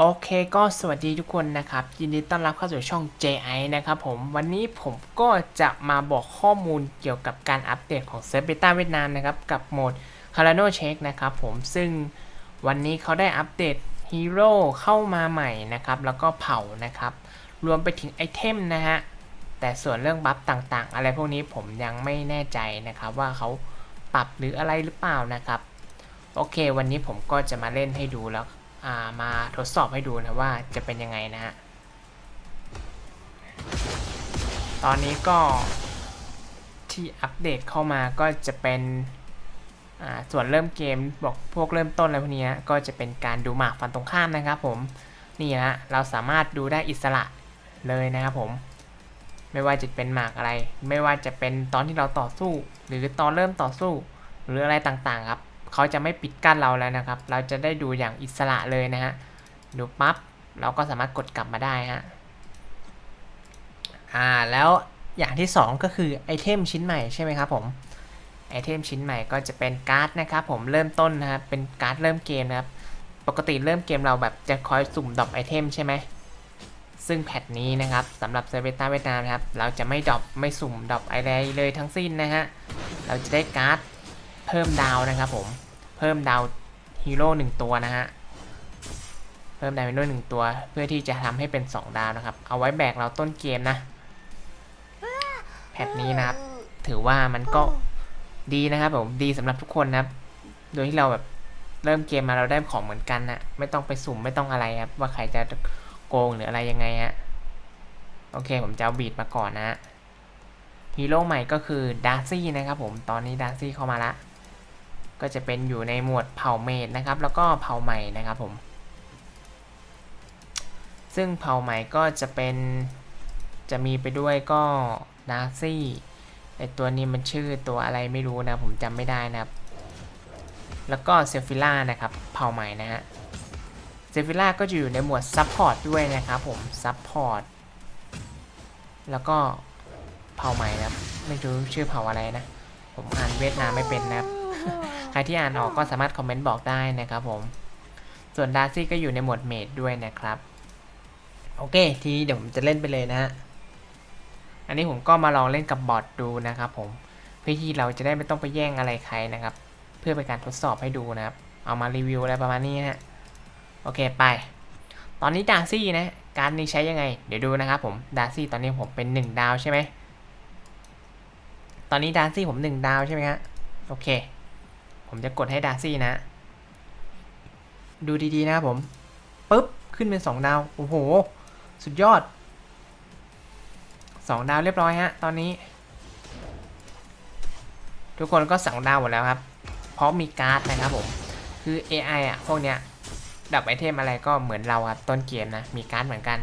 โอเคก็สวัสดีทุกคนนะครับ ยินดีต้อนรับเข้าสู่ช่อง JI นะครับผมวันนี้ผมก็จะมาบอกข้อมูลเกี่ยวกับการอัปเดตของเซิร์ฟเบต้าเวียดนามนะครับ กับโหมด c a r a n o Check นะครับผมซึ่งวันนี้เขาได้อัปเดตฮีโร่เข้ามาใหม่นะครับ แล้วก็เผานะครับ รวมไปถึงไอเทมนะฮะ แต่ส่วนเรื่องบัฟต่างๆ อะไรพวกนี้ผมยังไม่แน่ใจนะครับ ว่าเขาปรับหรืออะไรหรือเปล่านะครับ โอเค วันนี้ผมก็จะมาเล่นให้ดูแล้ว มาทดสอบให้ดูนะว่าจะเป็นยังไงนะฮะ ตอนนี้ก็ที่อัปเดตเข้ามาก็จะเป็นส่วนเริ่มเกมบอกพวกเริ่มต้นอะไรพวกนี้ก็จะเป็นการดูหมากฝั่งตรงข้ามนะครับผม นี่ฮะเราสามารถดูได้อิสระเลยนะครับผม ไม่ว่าจะเป็นหมากอะไร ไม่ว่าจะเป็นตอนที่เราต่อสู้ หรือตอนเริ่มต่อสู้ หรืออะไรต่างๆครับ เขาจะไม่ปิดกั้นเราแล้วนะครับ เราจะได้ดูอย่างอิสระเลยนะฮะ ดูปั๊บ เราก็สามารถกดกลับมาได้ฮะ อ่า แล้วอย่างที่ 2 ก็คือไอเทมชิ้นใหม่ใช่ไหมครับผม ไอเทมชิ้นใหม่ก็จะเป็นการ์ดนะครับผม เริ่มต้นนะครับ เป็นการ์ดเริ่มเกมนะครับ ปกติเริ่มเกมเราแบบจะคอยสุ่มดรอปไอเทมใช่ไหมซึ่งแพทนี้นะครับสำหรับเซเวต้าเวียดนามนะครับ เราจะไม่ดรอปไม่สุ่มดรอปอะไรเลยทั้งสิ้นนะฮะ เราจะได้การ์ดเพิ่มดาวนะครับผม เพิ่มดาวฮีโร่หนึ่งตัวนะฮะ เพิ่มดาวฮีโร่หนึ่งตัว เพื่อที่จะทำให้เป็น 2 ดาวนะครับ เอาไว้แบกเราต้นเกมนะ แพทนี้นะครับ ถือว่ามันก็ดีนะครับผม ดีสำหรับทุกคนนะครับ โดยที่เราแบบเริ่มเกมมาเราได้ของเหมือนกันนะไม่ต้องไปสุ่มไม่ต้องอะไรครับ ว่าใครจะโกงหรืออะไรยังไงฮะ โอเคผมจะเอาบีดมาก่อนนะฮะฮีโร่ใหม่ก็คือดาร์ซี่นะครับผม ตอนนี้ดาร์ซี่เข้ามาละ ก็จะเป็นอยู่ในหมวดเผ่าเมดนะครับ แล้วก็เผ่าใหม่นะครับผม ซึ่งเผ่าใหม่ก็จะเป็นจะมีไปด้วยก็ดาซี่ไอตัวนี้มันชื่อตัวอะไรไม่รู้นะผมจำไม่ได้นะครับ แล้วก็เซฟิล่านะครับ เผ่าใหม่นะฮะเซฟิล่าก็จะอยู่ในหมวดซับพอร์ตด้วยนะครับผมซับพอร์ตแล้วก็เผ่าใหม่นะครับ ไม่รู้ชื่อเผ่าอะไรนะ ผมอ่านเวียดนามไม่เป็นนะครับ ใครที่อ่านออกก็สามารถคอมเมนต์บอกได้นะครับผม ส่วนดาร์ซี่ก็อยู่ในหมวดเมดด้วยนะครับ โอเค ทีนี้เดี๋ยวผมจะเล่นไปเลยนะฮะ อันนี้ผมก็มาลองเล่นกับบอทดูนะครับผม เพื่อที่เราจะได้ไม่ต้องไปแย่งอะไรใครนะครับ เพื่อเป็นการทดสอบให้ดูนะครับ เอามารีวิวอะไรประมาณนี้ฮะ โอเคไป ตอนนี้ดาร์ซี่นะ การนี้ใช้ยังไง เดี๋ยวดูนะครับผม ดาร์ซี่ตอนนี้ผมเป็น 1 ดาวใช่ไหมตอนนี้ดาร์ซี่ผม 1 ดาวใช่ไหมฮะ โอเค ผมจะกดให้ดาร์ซี่นะ ดูดีๆนะผมปุ๊บ ขึ้นเป็น 2 ดาว โอ้โห สุดยอด 2 ดาวเรียบร้อยฮะ ตอนนี้ ทุกคนก็สั่งดาวหมดแล้วครับ เพราะมีการ์ดนะครับผม คือ AI อะ พวกเนี้ย ดับไอเทมอะไรก็เหมือนเราครับ ต้นเกมนะ มีการ์ดเหมือนกัน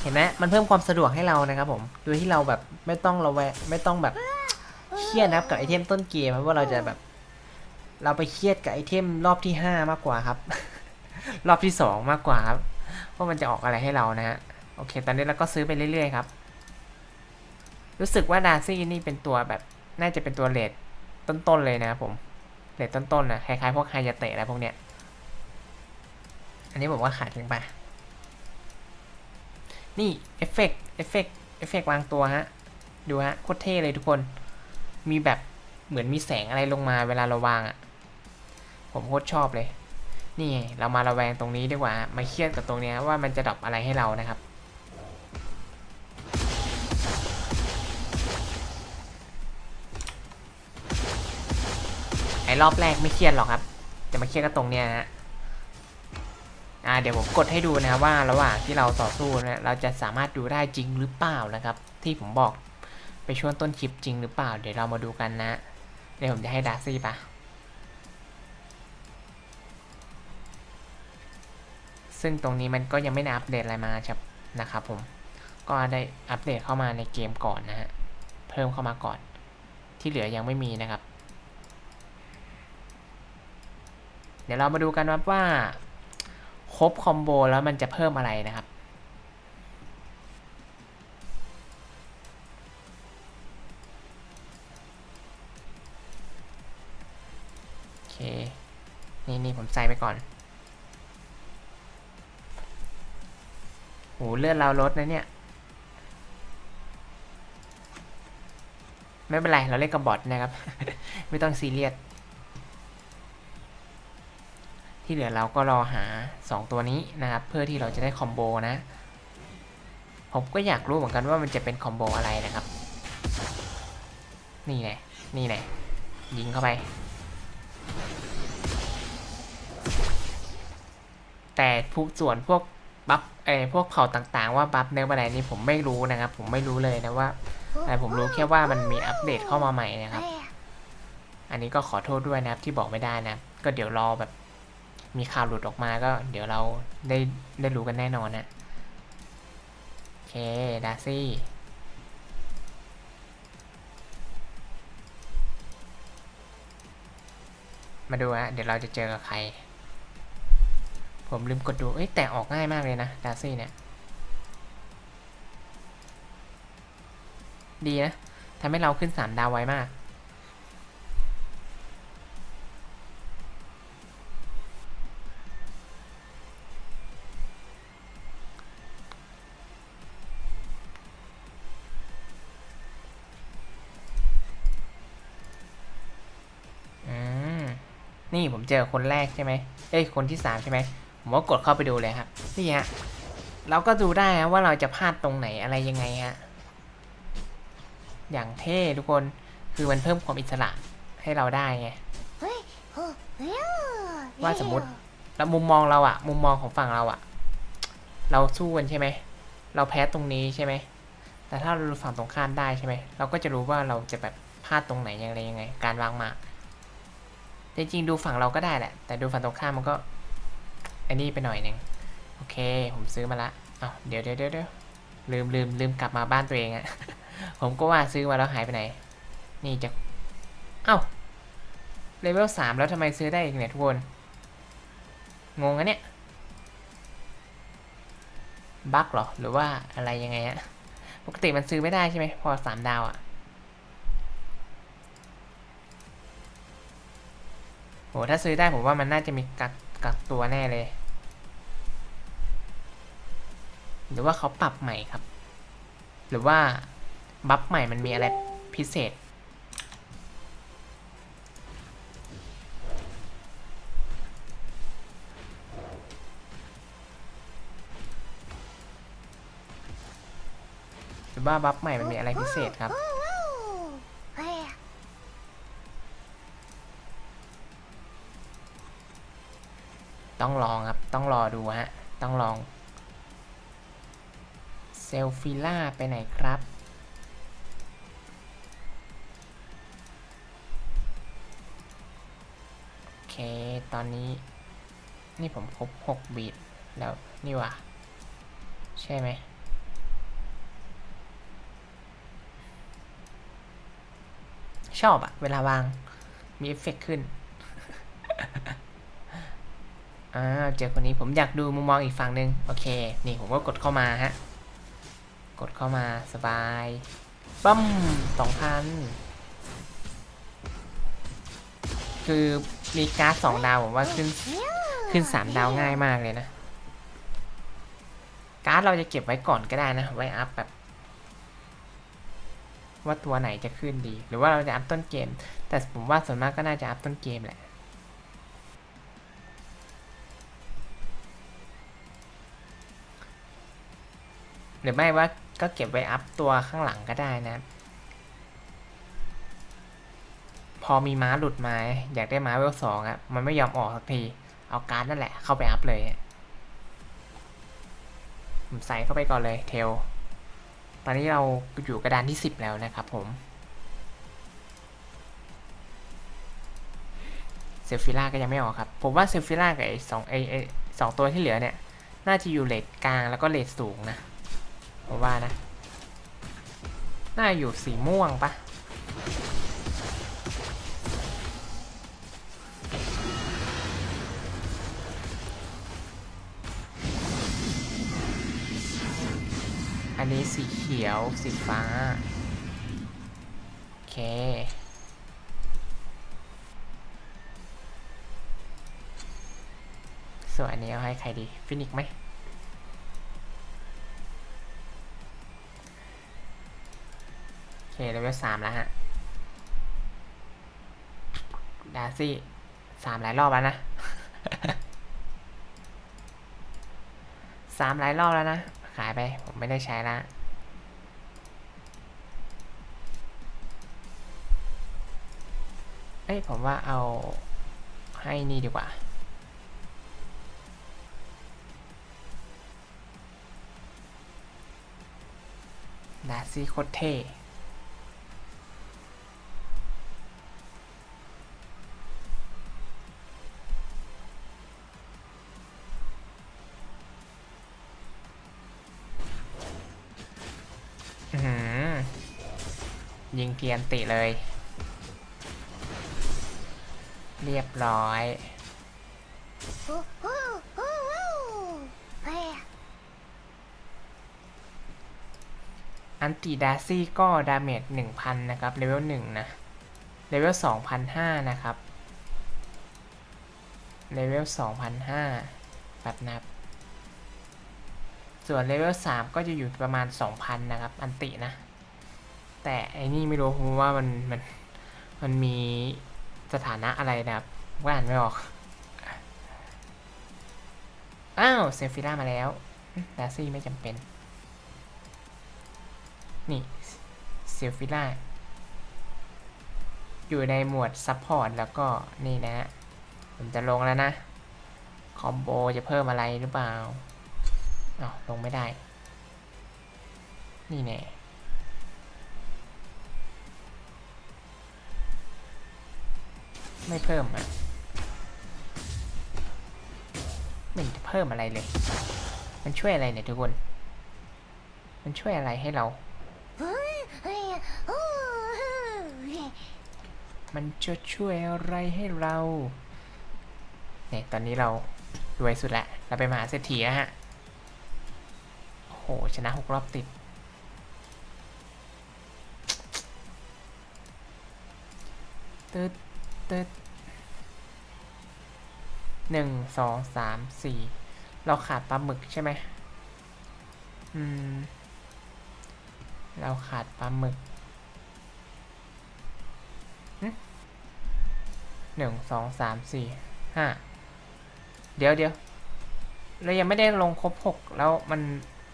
เห็นไหมมันเพิ่มความสะดวกให้เรานะครับผม โดยที่เราแบบไม่ต้องระแวงไม่ต้องแบบ เครียดนะครับกับไอเทมต้นเกมครับว่าเราจะแบบ เราไปเครียดกับไอเทมรอบที่ห้ามากกว่าครับ รอบที่สองมากกว่าครับว่ามันจะออกอะไรให้เรานะฮะโอเค ตอนนี้เราก็ซื้อไปเรื่อยๆครับ รู้สึกว่าดาร์ซี่นี่เป็นตัวแบบน่าจะเป็นตัวเลดต้นๆเลยนะครับผมเลทต้นๆนะคล้ายๆพวกไฮยาเตะอะไรพวกเนี้ยอันนี้ผมว่าขาดทิ้งไปนี่เอฟเฟกต์เอฟเฟกต์เอฟเฟกต์วางตัวฮะ ดูฮะ โคตรเท่เลยทุกคน มีแบบเหมือนมีแสงอะไรลงมาเวลาเราวางอะ่ะ ผมโคตรชอบเลย นี่เรามาระแวงตรงนี้ดีกว่า มาเครียดกับตรงนี้ว่ามันจะดรอปอะไรให้เรานะครับ ไอ้รอบแรกไม่เครียดหรอกครับ จะมาเครียดกับตรงเนี้ยฮะอ่าเดี๋ยวผมกดให้ดูนะว่าระหว่างที่เราต่อสู้นะเราจะสามารถดูได้จริงหรือเปล่านะครับ ที่ผมบอก ไปช่วงต้นคลิปจริงหรือเปล่า เดี๋ยวเรามาดูกันนะ เดี๋ยวผมจะให้ดาร์ซี่ปะซึ่งตรงนี้มันก็ยังไม่ได้อัปเดตอะไรมาครับนะครับผม ก็ได้อัปเดตเข้ามาในเกมก่อนนะฮะ เพิ่มเข้ามาก่อน ที่เหลือยังไม่มีนะครับ เดี๋ยวเรามาดูกันว่าว่าครบคอมโบแล้วมันจะเพิ่มอะไรนะครับ ใส่ไปก่อนโหเลือดเราลดนะเนี่ย ไม่เป็นไรเราเล่นกับบอทนะครับ ไม่ต้องซีเรียส ที่เหลือเราก็รอหา 2 ตัวนี้นะครับ เพื่อที่เราจะได้คอมโบนะ ผมก็อยากรู้เหมือนกันว่ามันจะเป็นคอมโบอะไรนะครับ นี่ไงนี่ไงยิงเข้าไป แต่ทุกส่วนพวกบัฟเออพวกเผ่าต่างๆ ว่าบัฟเนื้ออะไรนี่ผมไม่รู้นะครับ ผมไม่รู้เลยนะว่าแต่ผมรู้แค่ว่ามันมีอัปเดตเข้ามาใหม่นะครับ อันนี้ก็ขอโทษด้วยนะครับที่บอกไม่ได้นะก็เดี๋ยวรอแบบ มีข่าวหลุดออกมาก็ เดี๋ยวเราได้ได้รู้กันแน่นอนนะโอเคดาซี่มาดูฮะเดี๋ยวเราจะเจอกับใคร ผมลืมกดดู เอ้ย แต่ออกง่ายมากเลยนะ ดาซี่เนี่ย ดีนะทำให้เราขึ้นสามดาวไวมากอืมนี่ผมเจอคนแรกใช่ไหม เอ้ย คนที่สามใช่ไหม ผมก็กดเข้าไปดูเลยครับนี่ฮะเราก็ดูได้ฮะว่าเราจะพลาดตรงไหนอะไรยังไงฮะอย่างเท่ทุกคนคือมันเพิ่มความอิสระให้เราได้ไงว่าสมมติแล้วมุมมองเราอะมุมมองของฝั่งเราอะเราสู้กันใช่ไหมเราแพ้ตรงนี้ใช่ไหมแต่ถ้าเราดูฝั่งตรงข้ามได้ใช่ไหมเราก็จะรู้ว่าเราจะแบบพลาดตรงไหนยังไงยังไง การวางหมากจริงๆดูฝั่งเราก็ได้แหละ แต่ดูฝั่งตรงข้ามมันก็ อันนี้ไปหน่อยหนึ่งโอเค ผมซื้อมาละอ้าวเดี๋ยวเดี๋ยวเดี๋ยวลืมลืมลืมกลับมาบ้านตัวเองอะ ผมก็ว่าซื้อมาแล้วหายไปไหน นี่จะ เอ้าเลเวลสามแล้วทำไมซื้อได้อีกเนี่ยทุกคน งงอะเนี่ย บั๊กหรอ หรือว่าอะไรยังไงฮะปกติมันซื้อไม่ได้ใช่ไหม พอสามดาวอะโหถ้าซื้อได้ผมว่ามันน่าจะมีกักกักตัวแน่เลย หรือว่าเขาปรับใหม่ครับ หรือว่าบัฟใหม่มันมีอะไรพิเศษ หรือว่าบัฟใหม่มันมีอะไรพิเศษครับต้องลองครับ ต้องรอดูฮะ ต้องลอง เซลฟิล่าไปไหนครับ โอเค ตอนนี้ นี่ผมครบ6บีทแล้ว นี่ว่าใช่ไหมชอบอะเวลาวาง มีเอฟเฟกต์ขึ้น อ่า เจอคนนี้ผมอยากดูมุมมองอีกฝั่งหนึ่งโอเค นี่ผมก็กดเข้ามาฮะ กดเข้ามาสบายปั๊มสองพันคือมีการ์ดสองดาวผมว่าขึ้นขึ้นสามดาวง่ายมากเลยนะ การ์ดเราจะเก็บไว้ก่อนก็ได้นะ ไว้อัพแบบว่าตัวไหนจะขึ้นดี หรือว่าเราจะอัพต้นเกม แต่ผมว่าส่วนมากก็น่าจะอัพต้นเกมแหละหรือไม่ว่า ก็เก็บไว้อัพตัวข้างหลังก็ได้นะ พอมีม้าหลุดมาอยากได้ม้าเวลสองอะมันไม่ยอมออกสักที เอาการ์ดนั่นแหละ เข้าไปอัพเลยผมใส่เข้าไปก่อนเลยเทล ตอนนี้เราอยู่กระดานที่สิบแล้วนะครับผมเซลฟิล่าก็ยังไม่ออกครับ ผมว่าเซลฟิล่ากับไอ้สองไอ้ไอ้สองตัวที่เหลือเนี่ย น่าจะอยู่เลทกลางแล้วก็เลทสูงนะ ผมว่านะ น่าอยู่สีม่วงปะอันนี้สีเขียว สีฟ้า โอเค ส่วนอันนี้เอาให้ใครดี ฟินิกไหม เลเวลสามแล้วฮะ ดาซี่สามหลายรอบแล้วนะสามหลายรอบแล้วนะ ขายไป ผมไม่ได้ใช้ละเอ้ย ผมว่าเอาให้นี่ดีกว่าดาซี่โคตรเท่ ตียนติเลย เรียบร้อย อันติดาซี่ก็ดาเมจ1,000 นะครับ เลเวล1นะ เลเวล2,500นะครับ เลเวล2,500แบบนับ ส่วนเลเวล3ก็จะอยู่ประมาณ 2,000 นะครับ อันตินะ แต่ไอ้นี่ไม่รู้เพราะว่ามันมันมันมีสถานะอะไรนะครับว่าอ่านไม่ออก อ้าวเซฟิล่ามาแล้วดาซี่ไม่จำเป็น นี่เซฟิล่าอยู่ในหมวดซัพพอร์ตแล้วก็นี่นะฮะผมจะลงแล้วนะ คอมโบจะเพิ่มอะไรหรือเปล่าอ้าวลงไม่ได้ นี่แน่ ไม่เพิ่มอะไม่เพิ่มอะไรเลย มันช่วยอะไรเนี่ยทุกคน มันช่วยอะไรให้เรา มันจะช่วยอะไรให้เราเนี่ยตอนนี้เรารวยสุดแล้วเราไปมหาเศรษฐีแล้วฮะ โอ้โห ชนะหกรอบติด ตึ๊ด ตึ๊ดหนึ่งสองสามสี่เราขาดปลาหมึกใช่ไหมอืม เราขาดปลาหมึกหนึ่งสองสามสี่ห้าเดี๋ยวเดี๋ยวเรายังไม่ได้ลงครบหกแล้วมัน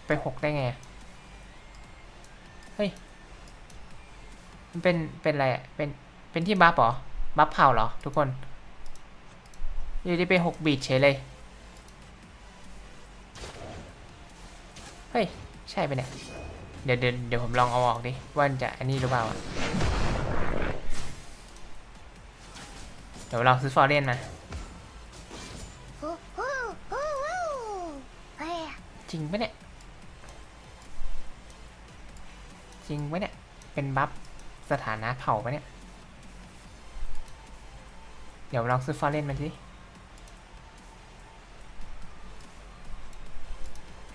ไปหกได้ไง เฮ้ย มันเป็นเป็นอะไรอะเป็นเป็นที่บัฟหรอ บัฟเผาเหรอ ทุกคน อยู่ดีไปหกบีทเฉยเลย เฮ้ย ใช่ไปเนี่ย เดี๋ยวเดี๋ยวเดี๋ยวผมลองเอาออกดิ ว่าจะอันนี้หรือเปล่า เดี๋ยวเราซื้อฟอร์เรนมาจริงปะเนี่ย จริงปะเนี่ย เป็นบัฟสถานะเผาปะเนี่ย ดี๋ยวลองซื้อฟอร์เรนมาสิ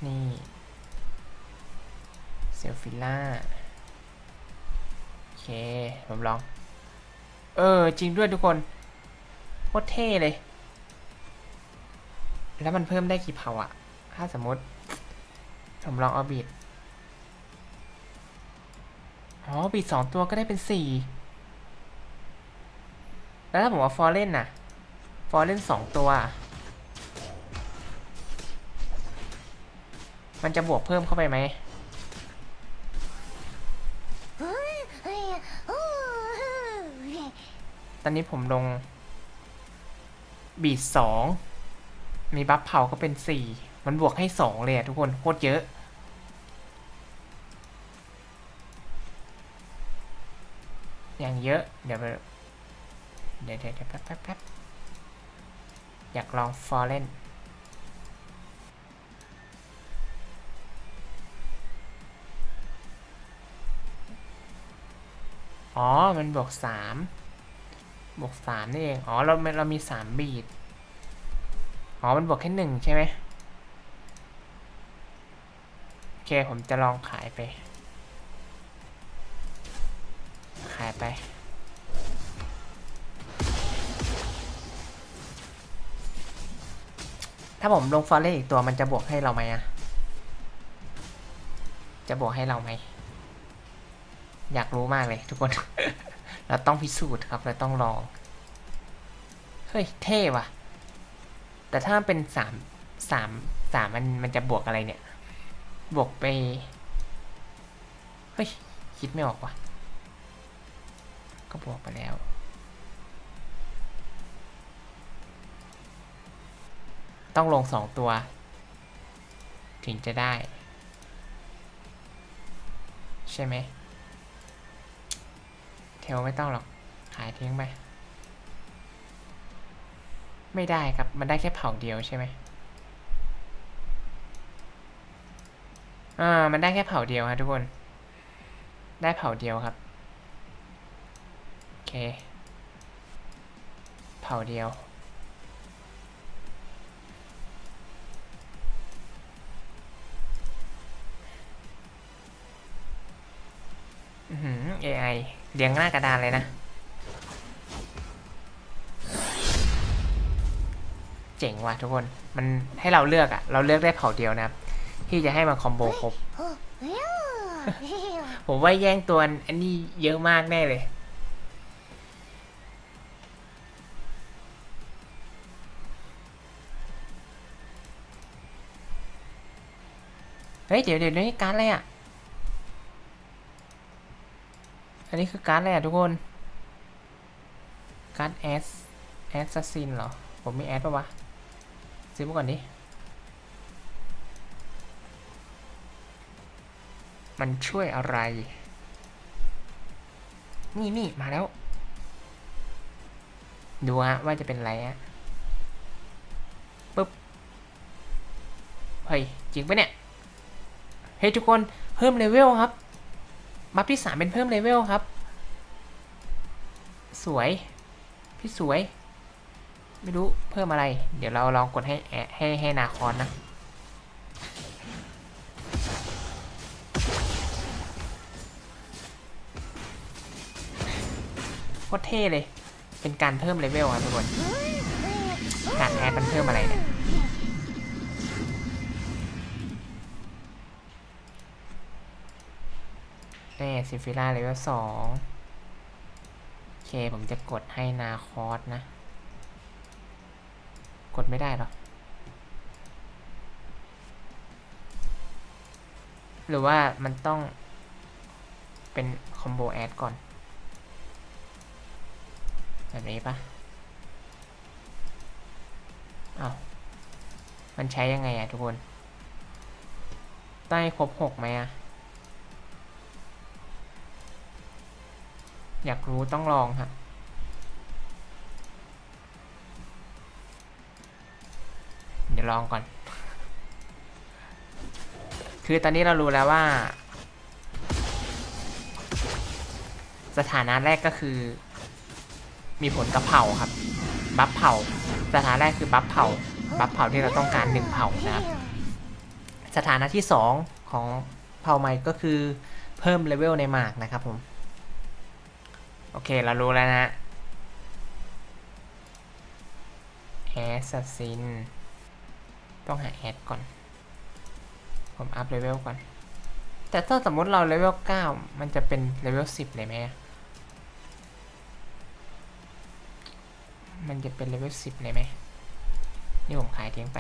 นี่เซลฟิล่า โอเค ผมลอง เออ จริงด้วยทุกคน โคตรเท่เลย แล้วมันเพิ่มได้กี่เผ่าอะถ้าสมมติ ผมลองเอาบีดอ๋อบีดสองตัวก็ได้เป็นสี่ แล้วถ้าผมเอาฟอร์เรนน่ะ ฟอร์เรนสองตัว มันจะบวกเพิ่มเข้าไปไหมตอนนี้ผมลง บีดสอง มีบัฟเผาก็เป็นสี่ มันบวกให้สองเลยทุกคน โคตรเยอะอย่างเยอะ เดี๋ยวไป เดี๋ยวเดี๋ยวแป๊บแป๊บแป๊บอยากลองฟอร์เรนอ๋อ มันบวกสามบวกสามนี่เอง อ๋อ เรา เรามีสามบีดอ๋อ มันบวกแค่หนึ่งใช่ไหมโอเค ผมจะลองขายไป ขายไป ถ้าผมลงฟอร์เรสอีกตัวมันจะบวกให้เราไหมอะจะบวกให้เราไหม อยากรู้มากเลยทุกคน เราต้องพิสูจน์ครับเราต้องลอง เฮ้ย เท่ว่ะ แต่ถ้าเป็นสามสามสามมันมันจะบวกอะไรเนี่ย บวกไป เฮ้ย คิดไม่ออกว่ะ ก็บวกไปแล้ว ต้องลงสองตัว ถึงจะได้ ใช่ไหมเทลไม่ต้องหรอก ขายทิ้งไป ไม่ได้ครับ มันได้แค่เผ่าเดียวใช่ไหมอ่า มันได้แค่เผ่าเดียวครับทุกคน ได้เผ่าเดียวครับ โอเค เผ่าเดียว อือหือ AI เรียงหน้ากระดานเลยนะ เจ๋งว่ะทุกคน มันให้เราเลือกอะเราเลือกได้เผ่าเดียวนะครับ ที่จะให้มันคอมโบครบโอ้เฮ้ยผมว่าแย่งตัวอันนี้เยอะมากแน่เลยเฮ้ยเดี๋ยวเดี๋ยวนี่การ์ดอะไรอะ อันนี้คือการ์ดอะไรอะทุกคน การ์ดแอสแอสซัสซินเหรอ ผมมีแอดปะวะซื้อมาก่อนดิ มันช่วยอะไร นี่นี่มาแล้ว ดูฮะว่าจะเป็นอะไรฮะปึ๊บ เฮ้ย จริงปะเนี่ย เฮ้ยทุกคนเพิ่มเลเวลครับ บัฟที่สามเป็นเพิ่มเลเวลครับ สวย พี่สวย ไม่รู้เพิ่มอะไร เดี๋ยวเราลองกดให้แอให้ให้นาคอนนะ โคตรเท่เลย เป็นการเพิ่มเลเวลครับทุกคน การแอดมันเพิ่มอะไรเนี่ย ซิฟิล่าเลเวลสองโอเค ผมจะกดให้นาคอสนะ กดไม่ได้หรอ หรือว่ามันต้องเป็นคอมโบแอดก่อน แบบนี้ปะเอา้ามันใช้ยังไงอะทุกคนให้ครบหกไหมอะ อยากรู้ต้องลองฮะเดี๋ยวลองก่อน คือตอนนี้เรารู้แล้วว่า สถานะแรกก็คือ มีผลกับเผ่าครับ บัฟเผ่า สถานะแรกคือบัฟเผ่า บัฟเผ่าที่เราต้องการหนึ่งเผ่านะครับ สถานะที่สองของเผ่าใหม่ก็คือเพิ่มเลเวลในหมากนะครับผม โอเค เรารู้แล้วนะแอสซิน ต้องหาแอดก่อน ผมอัพเลเวลก่อน แต่ถ้าสมมติเราเลเวล 9 มันจะเป็นเลเวล 10 เลยไหม มันจะเป็นเลเวล 10 เลยไหม นี่ผมขายทิ้งไป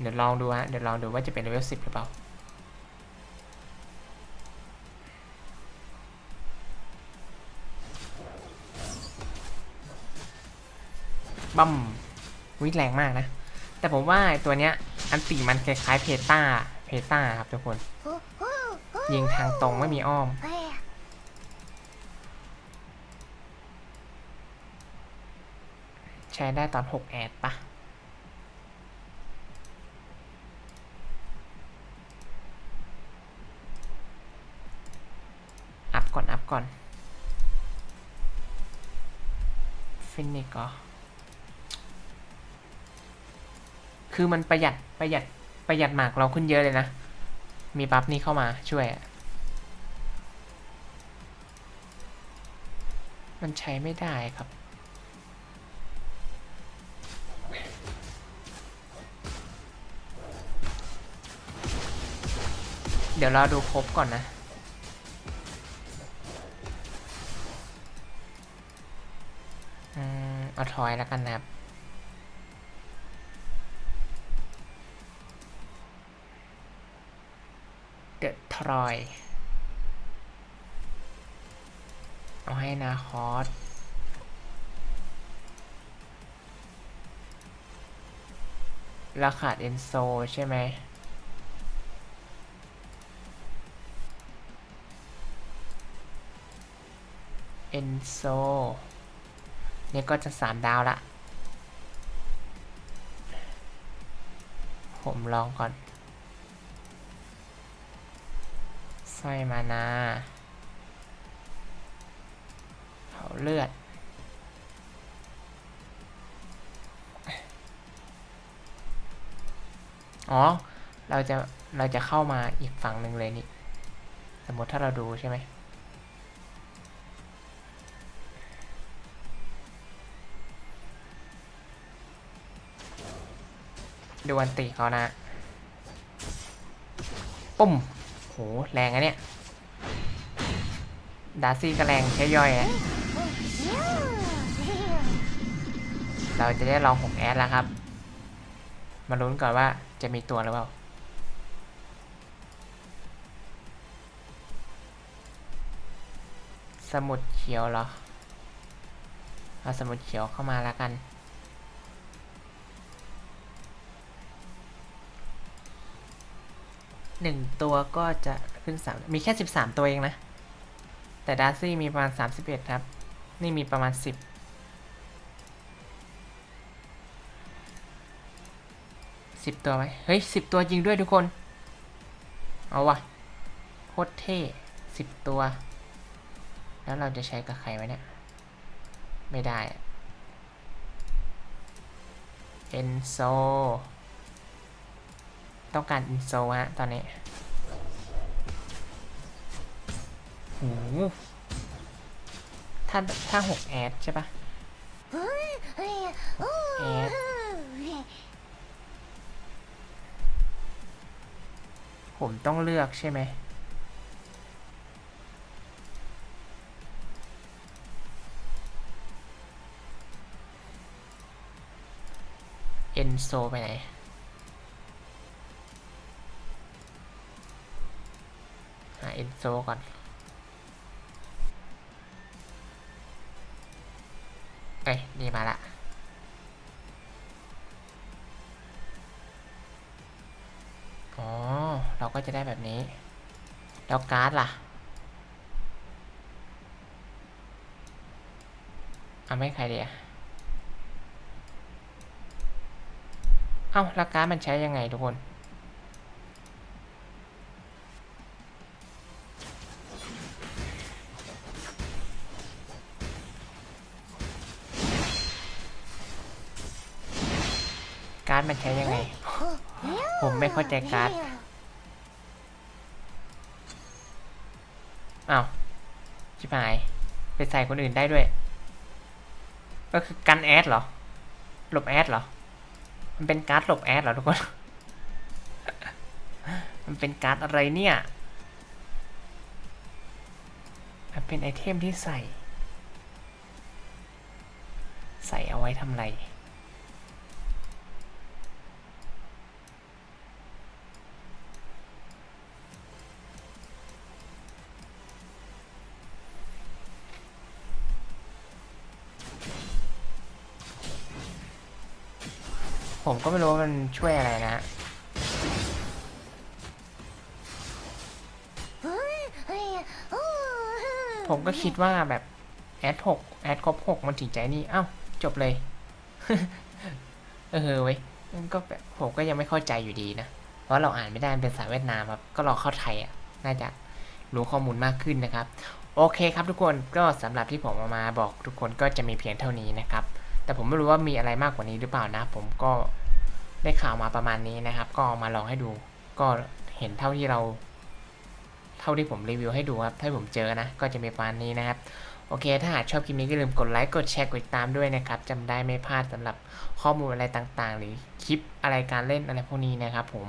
เดี๋ยวลองดูฮะ เดี๋ยวลองดูว่าจะเป็นเลเวล 10 หรือเปล่า บัมวิแรงมากนะ แต่ผมว่าไอตัวเนี้ยอันตีมันคล้ายๆเพต้าเพต้าครับทุกคน ยิงทางตรงไม่มีอ้อม ใช้ได้ตอน 6 แอดปะอัพก่อน อัพก่อน ฟินิกเหรอ คือมันประหยัดประหยัดประหยัดหมากเราขึ้นเยอะเลยนะ มีปั๊บนี้เข้ามาช่วย มันใช้ไม่ได้ครับเดี๋ยวเราดูครบก่อนนะ อืม เอาทอยแล้วกันนะครับ รอย เอาให้นาคอสแล้วขาดเอนโซใช่ไหมเอนโซนี่ก็จะสามดาวละ ผมลองก่อน ร้อยมานาเผาเลือด อ๋อ เราจะ เราจะเข้ามาอีกฝั่งหนึ่งเลยนี่ สมมติถ้าเราดูใช่ไหมดูอันติเขานะปุ่ม โหแรงอะเนี่ย ดาซี่ก็แรงแค่ย่อยอะเราจะได้ลอง6แอดแล้วครับ มาลุ้นก่อนว่าจะมีตัวหรือเปล่า สมุดเขียวเหรอ เอาสมุดเขียวเข้ามาแล้วกัน หนึ่งตัวก็จะขึ้นสามมีแค่สิบสามตัวเองนะ แต่ดาร์ซี่มีประมาณสามสิบเอ็ดครับ นี่มีประมาณสิบสิบตัวไหมเฮ้ยสิบตัวจริงด้วยทุกคน เอาวะโคตรเท่สิบตัว แล้วเราจะใช้กับใครไว้เนี่ย ไม่ได้ เอนโซ ต้องการอินโซฮะตอนนี้โหถ้าถ้าหกแอดใช่ปะแอดผมต้องเลือกใช่ไหมเอนโซไปไหน เอนโซก่อนเอ้ยนี่มาละอ๋อ เราก็จะได้แบบนี้ แล้วการ์ดล่ะเอาไม่ใครเดียเอ้าแล้วการ์ดมันใช้ยังไงทุกคน เข้าใจการ์ดอ้าวชิบหาย ไปใส่คนอื่นได้ด้วย ก็คือกันแอดเหรอ หลบแอดเหรอ มันเป็นการ์ดหลบแอดเหรอทุกคน มันเป็นการ์ดอะไรเนี่ยมันเป็นไอเทมที่ใส่ ใส่เอาไว้ทำอะไร ผมก็ไม่รู้ว่ามันช่วยอะไรนะผมก็คิดว่าแบบแอดหกแอดครบหกมันถึงใจนี่เอ้าจบเลย เออเว้ยมันก็แบบผมก็ยังไม่เข้าใจอยู่ดีนะ เพราะเราอ่านไม่ได้เป็นภาษาเวียดนามครับ ก็รอเข้าไทยอะ น่าจะรู้ข้อมูลมากขึ้นนะครับ โอเคครับทุกคนก็สำหรับที่ผมเอามาบอกทุกคนก็จะมีเพียงเท่านี้นะครับ แต่ผมไม่รู้ว่ามีอะไรมากกว่านี้หรือเปล่านะ ผมก็ได้ข่าวมาประมาณนี้นะครับ ก็มาลองให้ดู ก็เห็นเท่าที่เรา เท่าที่ผมรีวิวให้ดูครับ ถ้าผมเจอนะ ก็จะมีประมาณนี้นะครับ โอเค ถ้าหากชอบคลิปนี้ก็อย่าลืมกดไลค์ กดแชร์ กดติดตามด้วยนะครับจำได้ไม่พลาดสำหรับข้อมูลอะไรต่างๆ หรือคลิปอะไรการเล่นอะไรพวกนี้นะครับผม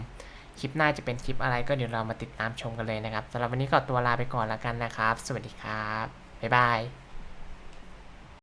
คลิปหน้าจะเป็นคลิปอะไรก็เดี๋ยวเรามาติดตามชมกันเลยนะครับสำหรับวันนี้ก็ตัวลาไปก่อนแล้วกันนะครับ สวัสดีครับ บ๊ายบาย